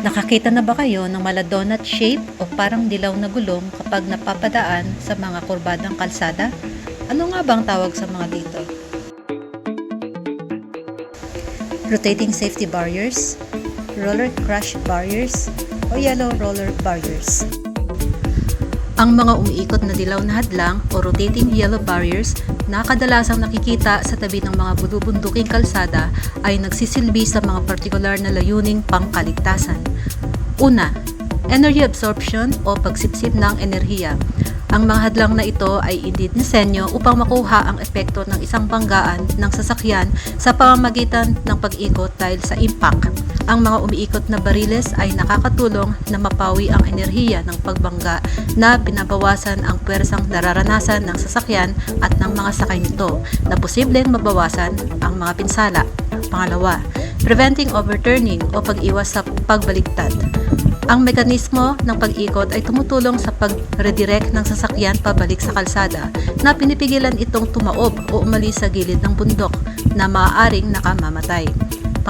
Nakakita na ba kayo ng mala donut shape o parang dilaw na gulong kapag napapadaan sa mga kurbadang kalsada? Ano nga bang tawag sa mga dito? Rotating safety barriers, roller crash barriers, o yellow roller barriers. Ang mga umiikot na dilaw na hadlang o rotating yellow barriers na kadalasang nakikita sa tabi ng mga bulubunduking kalsada ay nagsisilbi sa mga partikular na layuning pangkaligtasan. Una, energy absorption o pagsipsip ng enerhiya. Ang mga hadlang na ito ay idinisenyo upang makuha ang epekto ng isang banggaan ng sasakyan sa pamamagitan ng pag-ikot dahil sa impact. Ang mga umiikot na bariles ay nakakatulong na mapawi ang enerhiya ng pagbangga na binabawasan ang pwersang nararanasan ng sasakyan at ng mga sakay nito na posibleng mabawasan ang mga pinsala. Pangalawa, preventing overturning o pag-iwas sa pagbaliktad. Ang mekanismo ng pag-ikot ay tumutulong sa pag-redirect ng sasakyan pabalik sa kalsada na pinipigilan itong tumaob o umalis sa gilid ng bundok na maaaring nakamamatay.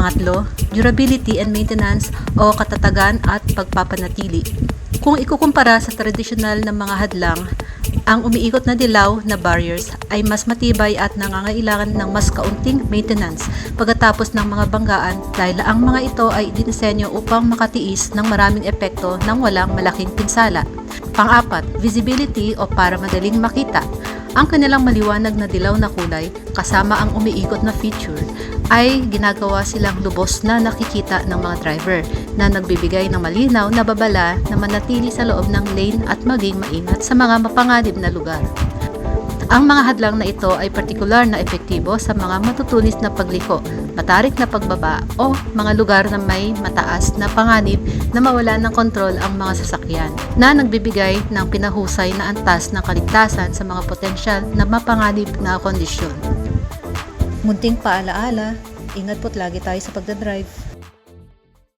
Pangatlo, durability and maintenance o katatagan at pagpapanatili. Kung ikukumpara sa tradisyonal na mga hadlang, ang umiikot na dilaw na barriers ay mas matibay at nangangailangan ng mas kaunting maintenance pagkatapos ng mga banggaan dahil ang mga ito ay dinisenyo upang makatiis ng maraming epekto ng walang malaking pinsala. Pang-apat, visibility o para madaling makita. Ang kanilang maliwanag na dilaw na kulay kasama ang umiikot na feature ay ginagawa silang lubos na nakikita ng mga driver na nagbibigay ng malinaw na babala na manatili sa loob ng lane at maging maingat sa mga mapanganib na lugar. Ang mga hadlang na ito ay partikular na epektibo sa mga matutulis na pagliko, matarik na pagbaba o mga lugar na may mataas na panganib na mawala ng kontrol ang mga sasakyan na nagbibigay ng pinahusay na antas ng kaligtasan sa mga potensyal na mapanganib na kondisyon. Munting paalaala, ingat po't lagi tayo sa pagdadrive.